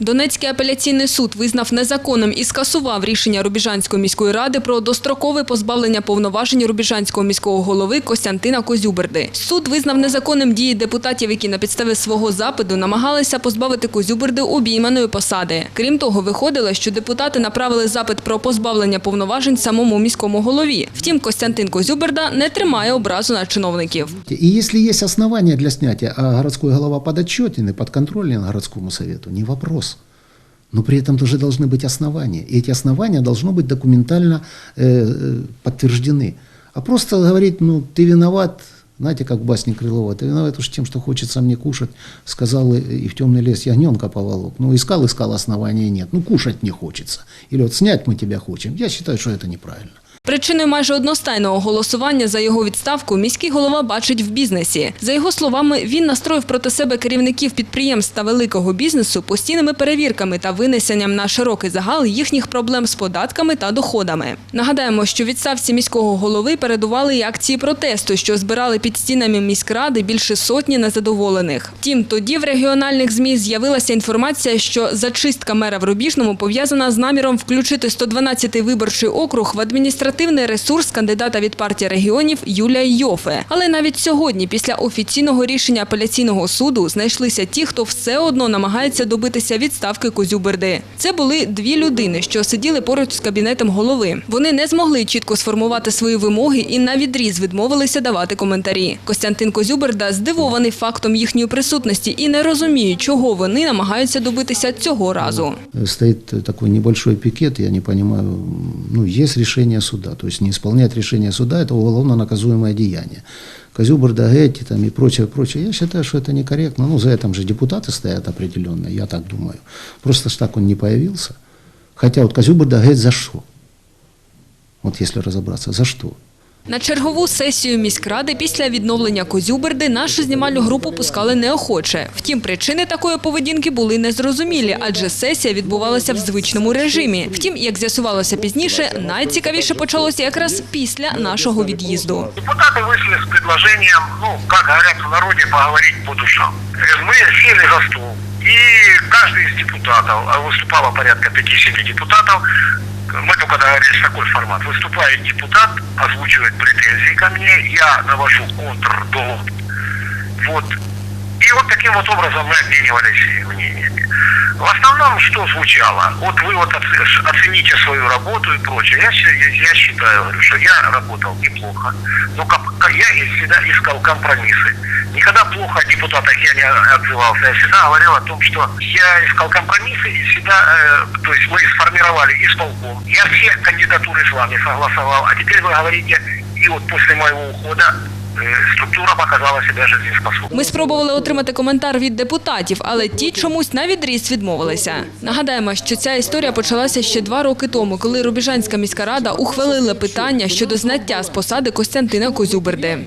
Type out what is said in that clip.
Донецький апеляційний суд визнав незаконним і скасував рішення Рубіжанської міської ради про дострокове позбавлення повноважень Рубіжанського міського голови Костянтина Козюберди. Суд визнав незаконним дії депутатів, які на підставі свого запиту намагалися позбавити Козюберди обійманої посади. Крім того, виходило, що депутати направили запит про позбавлення повноважень самому міському голові. Втім, Костянтин Козюберда не тримає образу на чиновників. И если есть основания для снятия, а городской голова подотчетен и подконтролен городскому совету, не вопрос. Но при этом тоже должны быть основания. И эти основания должны быть документально э, э, подтверждены. А просто говорить, ну, ты виноват, знаете, как в басне Крылова, ты виноват уж тем, что хочется мне кушать, сказал и и в темный лес ягненка поволок. Ну, искал, искал, основания нет. Ну, кушать не хочется. Или вот снять мы тебя хотим. Я считаю, что это неправильно. Причиною майже одностайного голосування за його відставку міський голова бачить в бізнесі. За його словами, він настроїв проти себе керівників підприємств та великого бізнесу постійними перевірками та винесенням на широкий загал їхніх проблем з податками та доходами. Нагадаємо, що відставці міського голови передували і акції протесту, що збирали під стінами міськради більше сотні незадоволених. Втім, тоді в регіональних змі з'явилася інформація, що зачистка мера в Рубіжному пов'язана з наміром включити 112-й виборчий округ в адміністративний ресурс кандидата від партії регіонів Юлія Йофе. Але навіть сьогодні, після офіційного рішення апеляційного суду, знайшлися ті, хто все одно намагається добитися відставки Козюберди. Це були дві людини, що сиділи поруч з кабінетом голови. Вони не змогли чітко сформувати свої вимоги і на відріз відмовилися давати коментарі. Костянтин Козюберда здивований фактом їхньої присутності і не розуміє, чого вони намагаються добитися цього разу. Стоит э, такой небольшой пикет, я не м, ну, есть решение суда, то есть не исполнять решение суда – это уголовно наказуемое деяние. Козюберда, Гетти там и прочее, прочее. Я считаю, что это некорректно. Ну, за этим же депутаты стоят определенно, я так думаю. Просто ж так он не появился. Хотя вот Козюберда, Геть за что? Вот если разобраться, за что? На чергову сесію міськради після відновлення Козюберди нашу знімальну групу пускали неохоче. Втім, причини такої поведінки були незрозумілі, адже сесія відбувалася в звичному режимі. Втім, як з'ясувалося пізніше, найцікавіше почалося якраз після нашого від'їзду. Депутаты вышли с предложением, ну, как говорят в народе, поговорить по душам. Э, Мы сели за стол, и каждый из депутатов, а выступало порядка 5-7 депутатов, мы только договорились такой формат. Выступает депутат, озвучивает претензии ко мне, я навожу контрдовод. Вот. Таким вот образом мы обменивались мнениями. В основном, что звучало? Вот вы вот оце- оцените свою работу и прочее. Я, я считаю, говорю, что я работал неплохо, но кап- я всегда искал компромиссы. Никогда плохо о депутатах я не отзывался. Я всегда говорил о том, что я искал компромиссы и всегда, э, то есть мы сформировали исполком. Я все кандидатуры с вами согласовал. А теперь вы говорите, и вот после моего ухода структура показала себе жизнеспособной. Ми спробували отримати коментар від депутатів, але ті чомусь на відріз відмовилися. Нагадаємо, що ця історія почалася ще два роки тому, коли Рубіжанська міська рада ухвалила питання щодо зняття з посади Костянтина Козюберди.